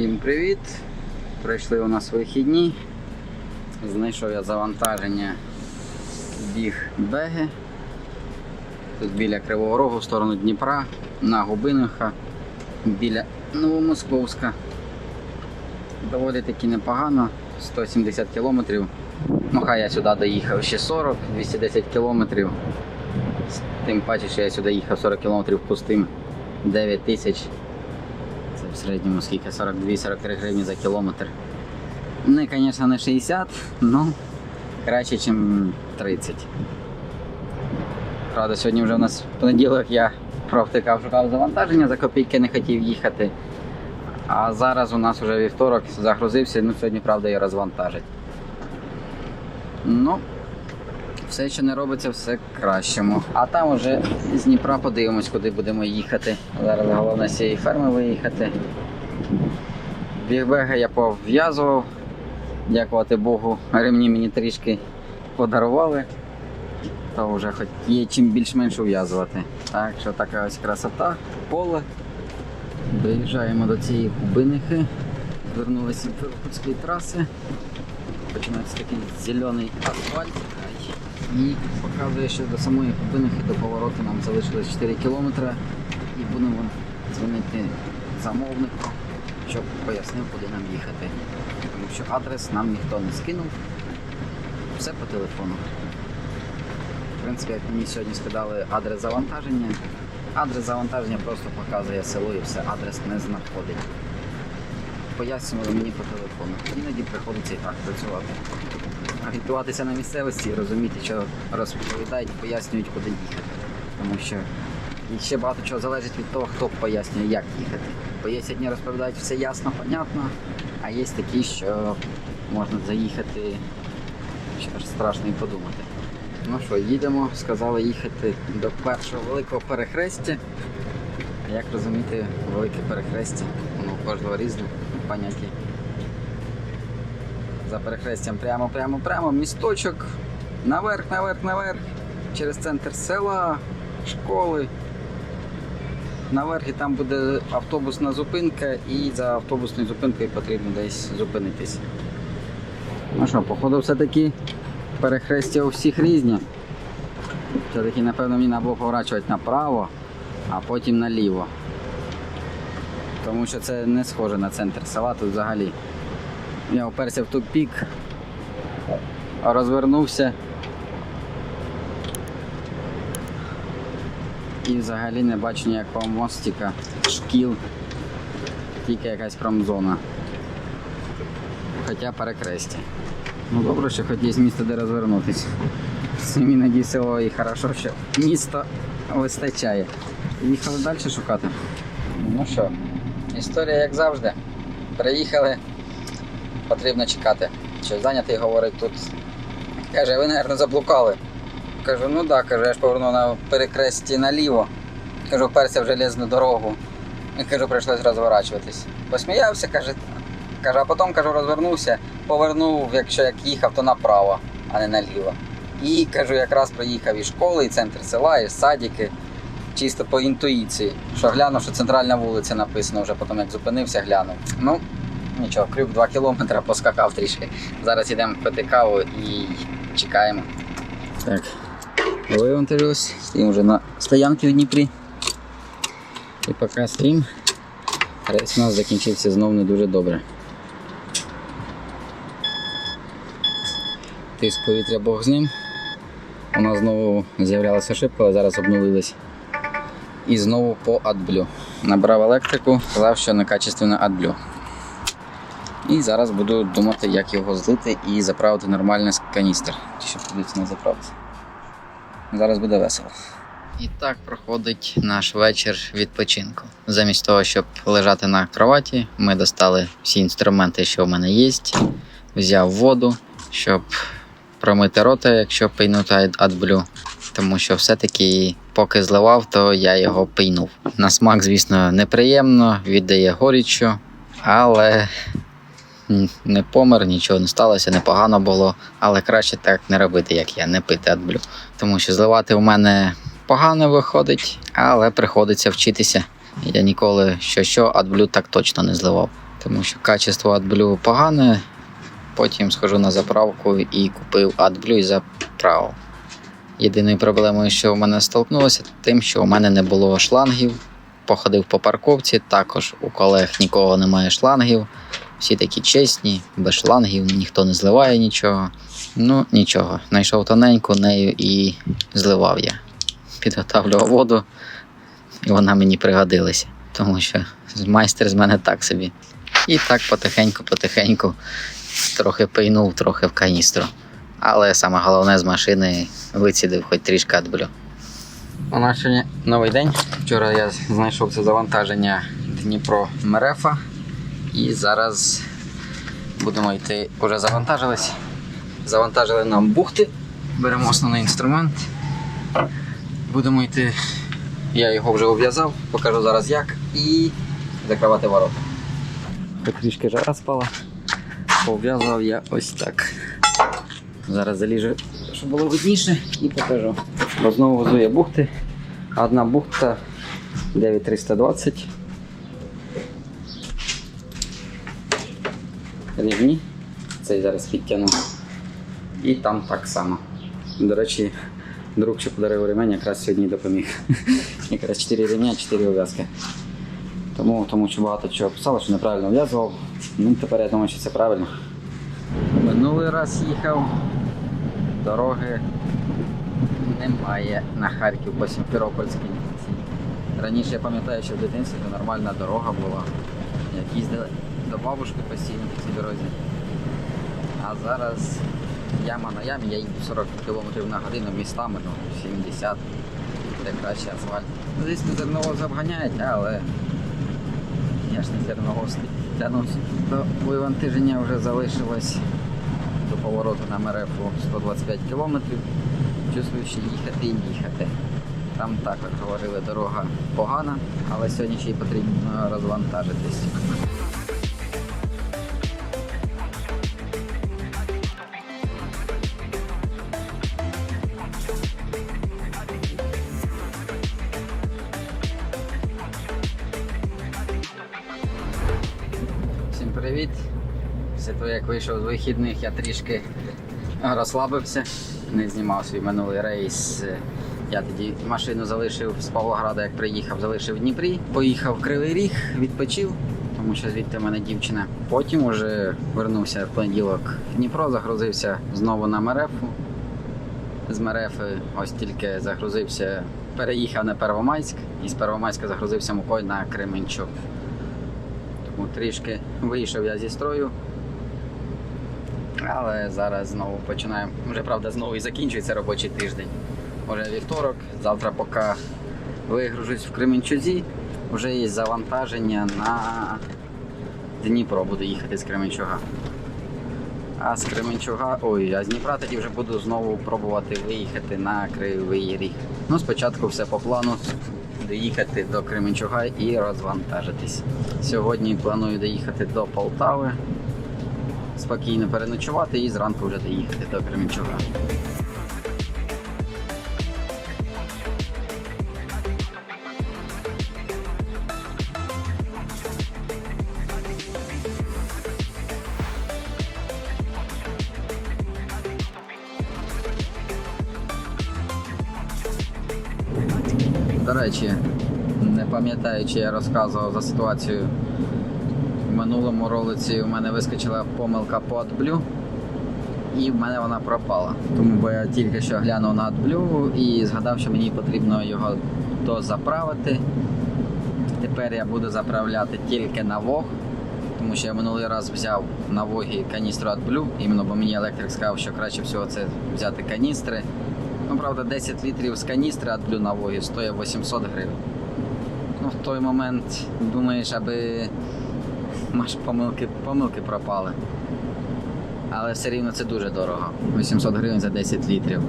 Всім привіт! Прийшли у нас вихідні. Знайшов я завантаження біг беги. Тут біля Кривого Рогу в сторону Дніпра, на Губиниха, біля Новомосковська. Доволі таки непогано, 170 кілометрів. Ну хай я сюди доїхав ще 40, 210 кілометрів. Тим паче, що я сюди їхав 40 кілометрів пустим 9 тисяч. В середньому скільки 42-43 гривні за кілометр. Не, звісно, не 60, але краще, ніж 30. Правда, сьогодні вже у нас понеділок я провтикав, шукав завантаження, за копійки не хотів їхати. А зараз у нас вже вівторок загрузився, ну сьогодні, правда, і розвантажить. Ну, все, що не робиться, все кращому. А там уже з Дніпра подивимось, куди будемо їхати. Зараз головне з цієї ферми виїхати. Бігбега я пов'язував. Дякувати Богу, ремні мені трішки подарували. То вже хоч є чим більш-менш ув'язувати. Так що така ось красота, поле. Доїжджаємо до цієї кубинихи. Звернулися до Іркутської траси. Починається такий зелений асфальт. І показує, що до самої кубинихи до повороту нам залишилось 4 кілометри. І будемо дзвонити замовнику, щоб пояснив, куди нам їхати. Тому що адрес нам ніхто не скинув. Все по телефону. В принципі, як мені сьогодні скидали адрес завантаження. Адрес завантаження просто показує село і все, адрес не знаходить. Пояснювали мені по телефону. Іноді приходиться і так працювати. Орієнтуватися на місцевості розуміти, що розповідають, пояснюють, куди їхати. Тому що ще багато чого залежить від того, хто пояснює, як їхати. Бо є одні розповідають все ясно, понятно, а є такі, що можна заїхати, що аж страшно і подумати. Ну що, їдемо, сказали їхати до першого великого перехрестя. А як розуміти велике перехрестя? Воно у кожного різне поняття. За перехрестям прямо, прямо, прямо, місточок, наверх, наверх, наверх, через центр села, школи. Наверх і там буде автобусна зупинка, і за автобусною зупинкою потрібно десь зупинитись. Ну що, походу, все-таки перехрестя у всіх різні. Все-таки, напевно, мені треба було поворачувати направо, а потім наліво. Тому що це не схоже на центр села тут взагалі. Я оперся в тупік, розвернувся і взагалі не бачу ніякого мостика, шкіл, тільки якась промзона. Хоча перекрестя. Ну добре, що хоч є місце, де розвернутися. Іноді село і хорошо, що місто вистачає. Їхали далі шукати. Ну що, історія як завжди. Приїхали, потрібно чекати. Що зайнятий говорить тут. Каже, ви, мабуть, заблукали. Кажу, ну так, кажу, я ж повернув на перекресті наліво. Кажу, вперся в железну дорогу. І кажу, прийшлось розворачуватись. Посміявся, каже, каже, а потім кажу, розвернувся, повернув, якщо як їхав, то направо, а не наліво. І кажу, якраз проїхав і школи, і центр села, і садики. Чисто по інтуїції. Що глянув, що центральна вулиця написано, вже потім як зупинився, глянув. Ну, нічого, крюк 2 кілометри, поскакав трішки. Зараз йдемо пити каву і чекаємо. Так, вивантажився, стоїмо вже на стоянці в Дніпрі. І поки стоїм, рейс у нас закінчився знов не дуже добре. Тиск повітря Бог з ним. У нас знову з'являлася ошибка, але зараз обновилась. І знову по AdBlue. Набрав електрику, сказав, що некачественно AdBlue. І зараз буду думати, як його злити і заправити нормальний каністр. Що прийдеться на заправці. Зараз буде весело. І так проходить наш вечір відпочинку. Замість того, щоб лежати на кроваті, ми достали всі інструменти, що в мене є. Взяв воду, щоб промити рота, якщо пийнути AdBlue. Тому що все-таки, поки зливав, то я його пийнув. На смак, звісно, неприємно, віддає горіччю, але не помер, нічого не сталося, непогано було. Але краще так не робити, як я, не пити AdBlue. Тому що зливати у мене погано виходить, але приходиться вчитися. Я ніколи що що AdBlue так точно не зливав. тому що качество AdBlue погане. Потім схожу на заправку і купив AdBlue і заправив. Єдиною проблемою, що в мене столкнулося, тим, що у мене не було шлангів. Походив по парковці, також у колег нікого немає шлангів. Всі такі чесні, без шлангів, ніхто не зливає нічого. Ну, нічого, знайшов тоненьку нею і зливав я. Підготавлював воду, і вона мені пригодилася, тому що майстер з мене так собі. І так потихеньку-потихеньку трохи пийнув, трохи в каністру. Але саме головне з машини вицідив хоч трішки адблю. У нас сьогодні новий день. Вчора я знайшов це завантаження Дніпро Мерефа. І зараз будемо йти. Уже завантажились. Завантажили нам бухти. Беремо основний інструмент. Будемо йти. Я його вже ув'язав, покажу зараз як. І закривати ворота. Трішки жара спала. Пов'язав я ось так. Зараз заліжу, щоб було видніше і покажу. Знову газує бухти. Одна бухта 9320. Рівні. Цей зараз підтягну. І там так само. До речі, друг що подарив ремень, якраз сьогодні допоміг. якраз 4 рівня, 4 ув'язки. Тому, тому що багато чого писали, що неправильно в'язував. Ну, тепер я думаю, що це правильно. Минулий раз їхав, дороги немає на Харків по Сімферопольській. Раніше я пам'ятаю, що в дитинстві нормальна дорога була. Як їздили до бабушки постійно по цій дорозі. А зараз яма на ямі, я їду 40 км на годину містами, ну 70 де краще асфальт. Звісно, зерновоз обганяють, але я ж не зерновоз тягнувся. До вивантаження вже залишилось до повороту на Мерефу 125 км. Чувствую, що їхати і їхати. Там також говорили, дорога погана, але сьогодні ще й потрібно розвантажитись. Після того, як вийшов з вихідних, я трішки розслабився, не знімав свій минулий рейс. Я тоді машину залишив з Павлограда, як приїхав, залишив в Дніпрі. Поїхав в Кривий Ріг, відпочив, тому що звідти в мене дівчина. Потім уже вернувся в понеділок в Дніпро, загрузився знову на Мерефу. З Мерефи ось тільки загрузився, переїхав на Первомайськ і з Первомайська загрузився мукою на Кременчук. Тому трішки вийшов я зі строю. Але зараз знову починаємо. Вже правда знову і закінчується робочий тиждень. Уже вівторок, завтра поки вигружусь в Кременчузі, вже є завантаження на Дніпро, буду їхати з Кременчуга. А з Кременчуга, ой, а з Дніпра тоді вже буду знову пробувати виїхати на Кривий Ріг. Ну, спочатку все по плану. Доїхати до Кременчуга і розвантажитись. Сьогодні планую доїхати до Полтави, спокійно переночувати і зранку вже доїхати до Кременчуга. До речі, не пам'ятаю, чи я розказував за ситуацію. В минулому ролиці у мене вискочила помилка по AdBlue, і в мене вона пропала. Тому бо я тільки що глянув на AdBlue і згадав, що мені потрібно його дозаправити. Тепер я буду заправляти тільки на Вог, тому що я минулий раз взяв на Вогі каністру AdBlue, іменно бо мені електрик сказав, що краще всього це взяти каністри. Ну, правда, 10 літрів з каністри AdBlue на Вогі стоїть 800 гривень. Ну, в той момент думаєш, аби маш помилки, помилки пропали. Але все рівно це дуже дорого. 800 гривень за 10 літрів.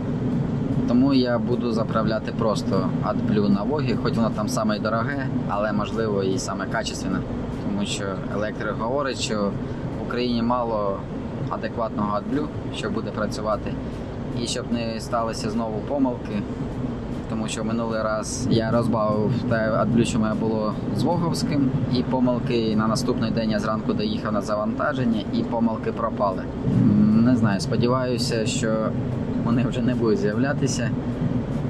Тому я буду заправляти просто AdBlue на Вогі, хоч воно там саме дороге, але можливо і саме качественне. Тому що електрик говорить, що в Україні мало адекватного AdBlue, що буде працювати. І щоб не сталося знову помилки, тому що минулий раз я розбавив те мене було з Воговським, і помилки на наступний день я зранку доїхав на завантаження, і помилки пропали. Не знаю, сподіваюся, що вони вже не будуть з'являтися,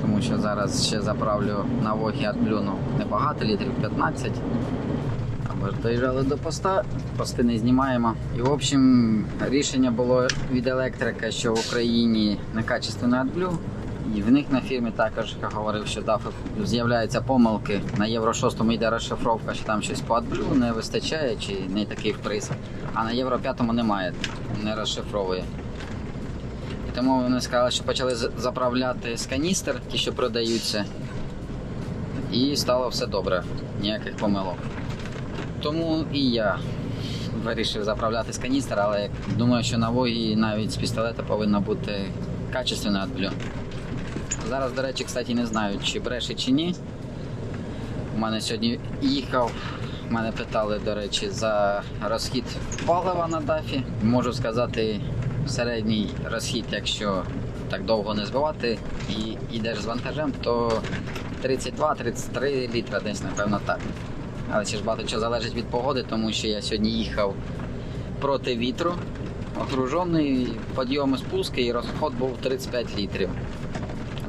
тому що зараз ще заправлю на Вогі AdBlue, ну, небагато, літрів 15. Або ж доїжджали до поста, пости не знімаємо. І в общем, рішення було від електрика, що в Україні некачественний AdBlue. І в них на фірмі також говорив, що да, з'являються помилки. На Євро 6 йде розшифровка, що там щось по AdBlue не вистачає, чи не такий вприс. А на Євро 5 немає, не розшифровує. І тому вони сказали, що почали заправляти з каністр, ті, що продаються. І стало все добре, ніяких помилок. Тому і я вирішив заправляти з каністра, але думаю, що на вогі навіть з пістолета повинна бути качественна AdBlue. Зараз, до речі, кстати, не знаю, чи бреше чи ні. У мене сьогодні їхав, мене питали, до речі, за розхід палива на дафі. Можу сказати, середній розхід, якщо так довго не збивати і йдеш з вантажем, то 32-33 літра десь, напевно, так. Але ще ж багато чого залежить від погоди, тому що я сьогодні їхав проти вітру, окружений підйоми спуски і розход був 35 літрів.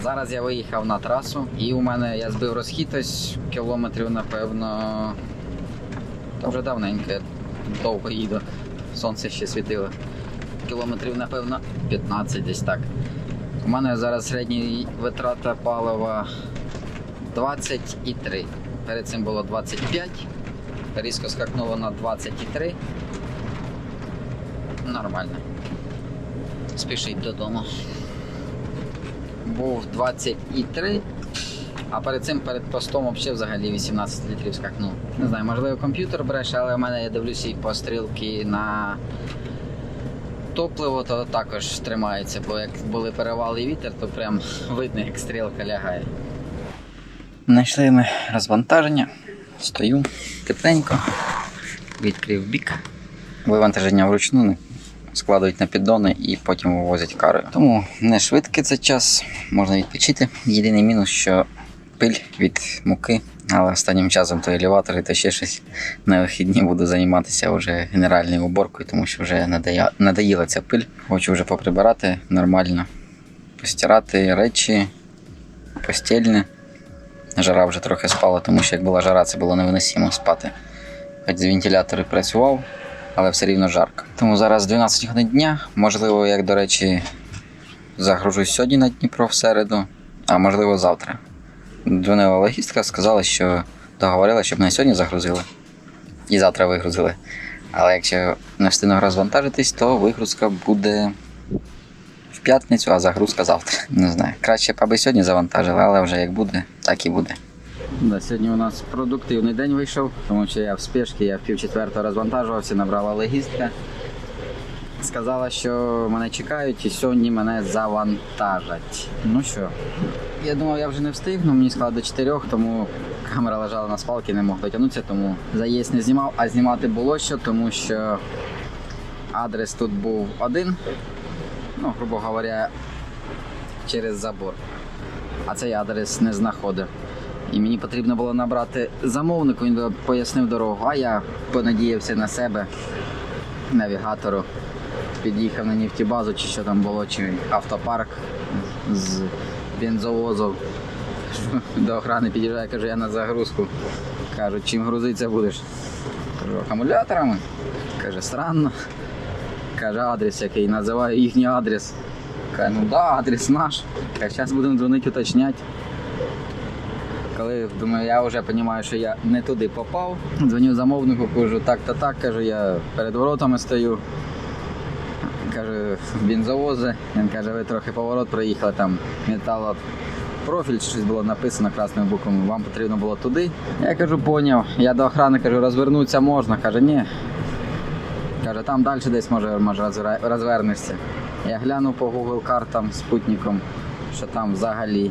Зараз я виїхав на трасу і у мене я збив розхід ось кілометрів, напевно. Та вже давненько, я довго їду. Сонце ще світило. Кілометрів, напевно, 15 десь так. У мене зараз середня витрата палива 23. Перед цим було 25. Різко скакнуло на 23. Нормально. Спішіть додому. Був 23. А перед цим перед постом взагалі, взагалі 18 літрів скакнув. Не знаю, можливо, комп'ютер бреше, але в мене я дивлюся і по стрілки на топливо, то також тримається, бо як були перевали і вітер, то прям видно, як стрілка лягає. Знайшли ми розвантаження. Стою тепленько, відкрив бік. Вивантаження вручну складують на піддони і потім вивозять карою. Тому не швидкий це час, можна відпочити. Єдиний мінус, що пиль від муки, але останнім часом то елеватори, то ще щось на вихідні буду займатися вже генеральною уборкою, тому що вже надоя... надоїла ця пиль. Хочу вже поприбирати нормально, постирати речі, постільне. Жара вже трохи спала, тому що як була жара, це було невиносимо спати. Хоч з вентилятори працював, але все рівно жарко. Тому зараз 12 годин дня. Можливо, як до речі, загружусь сьогодні на Дніпро в середу, а можливо завтра. Дзвонила логістка, сказала, що договорила, щоб мене сьогодні загрузили і завтра вигрузили. Але якщо не встигну розвантажитись, то вигрузка буде в п'ятницю, а загрузка завтра. Не знаю. Краще б аби сьогодні завантажили, але вже як буде, так і буде. Да, сьогодні у нас продуктивний день вийшов, тому що я в спешці, я в пів четвертого розвантажувався, набрала логістка. Сказала, що мене чекають і сьогодні мене завантажать. Ну що, я думав, я вже не встигну, мені сказали до 4, тому камера лежала на спалці, не мог дотягнутися, тому заїзд не знімав, а знімати було що, тому що адрес тут був один, ну, грубо говоря, через забор. А цей адрес не знаходив. І мені потрібно було набрати замовнику, він пояснив дорогу, а я понадіявся на себе, навігатору. Під'їхав на нефтебазу, чи що там було, чи автопарк з бензовозом. До охрани під'їжджає, каже, я на загрузку. Кажуть, чим грузитися будеш? Кажу, акумуляторами. Каже, странно. Каже, адрес який, називаю їхній адрес. Каже, ну да, адрес наш. Каже, зараз будемо дзвонити, уточняти. Коли думаю, я вже розумію, що я не туди попав. Дзвоню замовнику, кажу, так-то так, кажу, я перед воротами стою. Каже, бензовози. Він каже, ви трохи поворот проїхали, там металопрофіль, чи щось було написано красною буквами, вам потрібно було туди. Я кажу, поняв. Я до охрани кажу, розвернутися можна. Каже, ні. Каже, там далі десь може, може розвернешся. Я глянув по Google картам спутником, що там взагалі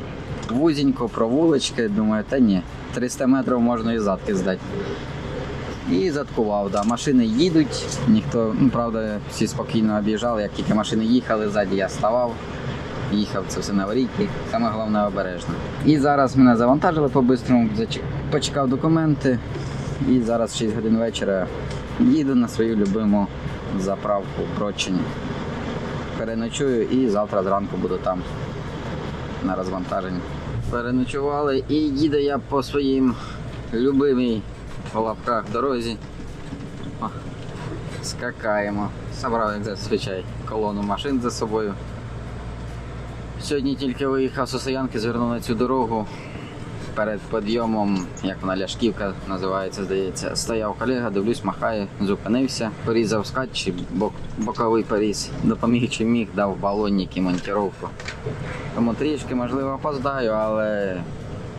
вузенько, провулочки, думаю, та ні, 300 метрів можна і задки здати. І заткував, да. Машини їдуть, ніхто, ну правда, всі спокійно об'їжджали, як тільки машини їхали, ззаді я ставав. їхав це все на аварійки, саме головне обережно. І зараз мене завантажили по-бистрому, почекав документи. І зараз 6 годин вечора їду на свою любиму заправку в. Переночую і завтра зранку буду там на розвантаженні. Переночували і їду я по своїм любимій в лапках дорозі. О, скакаємо. Забрав, як зазвичай, колону машин за собою. Сьогодні тільки виїхав з Осоянки, звернув на цю дорогу. Перед підйомом, як вона ляшківка називається, здається, стояв колега, дивлюсь, махає, зупинився, порізав скат чи бок, боковий поріз, допоміг чи міг, дав балонник і монтіровку. Тому трішки, можливо, опоздаю, але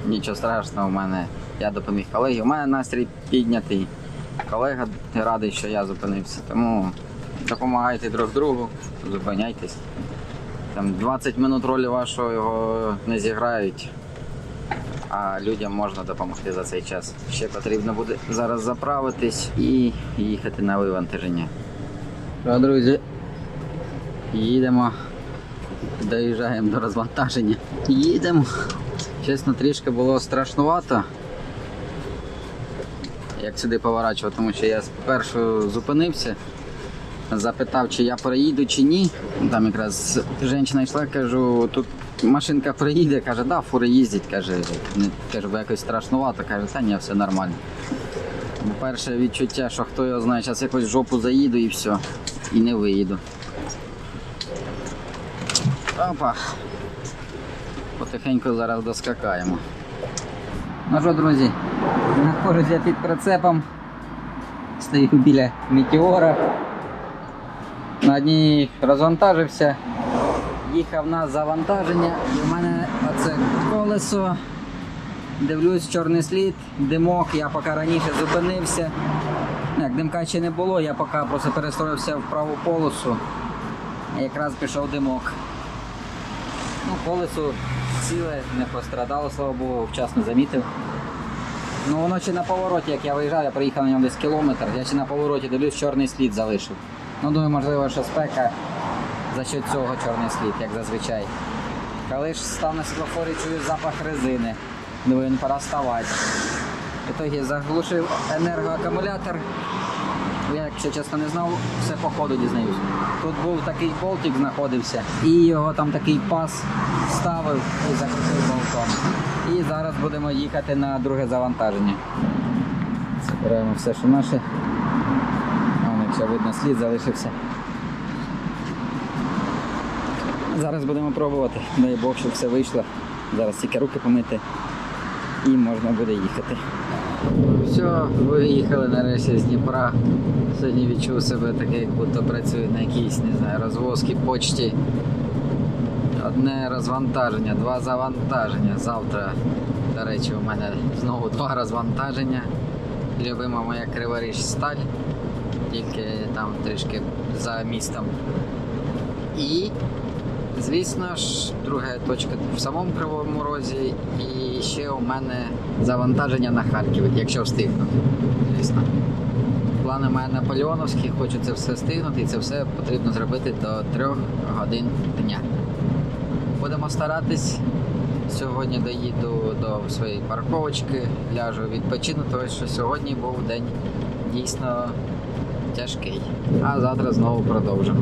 нічого страшного в мене. Я допоміг колегі. У мене настрій піднятий. Колега радий, що я зупинився. Тому допомагайте друг другу, зупиняйтесь. Там 20 минут ролі вашого його не зіграють, а людям можна допомогти за цей час. Ще потрібно буде зараз заправитись і їхати на вивантаження. Що, друзі, їдемо. Доїжджаємо до розвантаження. Їдемо. Чесно, трішки було страшнувато. Як сюди поворачувати, тому що я спершу зупинився, запитав, чи я проїду чи ні. Там якраз жінка йшла, кажу, тут машинка проїде, каже, да, фури їздять, каже, не, кажу, бо якось страшнувато, каже, та ні, все нормально. Перше відчуття, що хто його знає, зараз якось в жопу заїду і все, і не виїду. Опа. Потихеньку зараз доскакаємо. Ну що, друзі, знаходжуся під прицепом. Стою біля метеора. На одній розвантажився. Їхав на завантаження і в мене оце колесо. Дивлюсь, чорний слід, димок, я поки раніше зупинився. Як димка ще не було, я поки просто перестроївся в праву полосу. Якраз пішов димок. Ну, колесо ціле, не пострадало, слава Богу, вчасно замітив. Ну воно ще на повороті, як я виїжджав, я приїхав на ньому десь кілометр, я ще на повороті дивлюсь, чорний слід залишив. Ну, думаю, можливо, що спека за що цього чорний слід, як зазвичай. Коли ж став на світлофорі, чую запах резини. Думаю, не пора ставати. В итоге заглушив енергоакумулятор. Я, якщо чесно, не знав, все по ходу дізнаюсь. Тут був такий болтик знаходився, і його там такий пас ставив і закрутив болтом. І зараз будемо їхати на друге завантаження. Забираємо все, що наше. Вон, якщо видно, слід залишився. Зараз будемо пробувати. Дай Бог, щоб все вийшло. Зараз тільки руки помити і можна буде їхати. Все, виїхали нарешті з Дніпра. Сьогодні відчув себе таке, як будто працюю на якійсь, не знаю, розвозці почті. Одне розвантаження, два завантаження. Завтра, до речі, у мене знову два розвантаження. Любима моя Криворіж сталь, тільки там трішки за містом. І, звісно ж, друга точка в самому Кривому Розі. І ще у мене завантаження на Харків, якщо встигну. Звісно. Плани у мене наполеоновські, хочу це все встигнути, і це все потрібно зробити до трьох годин дня. Будемо старатись. Сьогодні доїду до своєї парковочки, ляжу відпочину, тому що сьогодні був день дійсно тяжкий. А завтра знову продовжимо.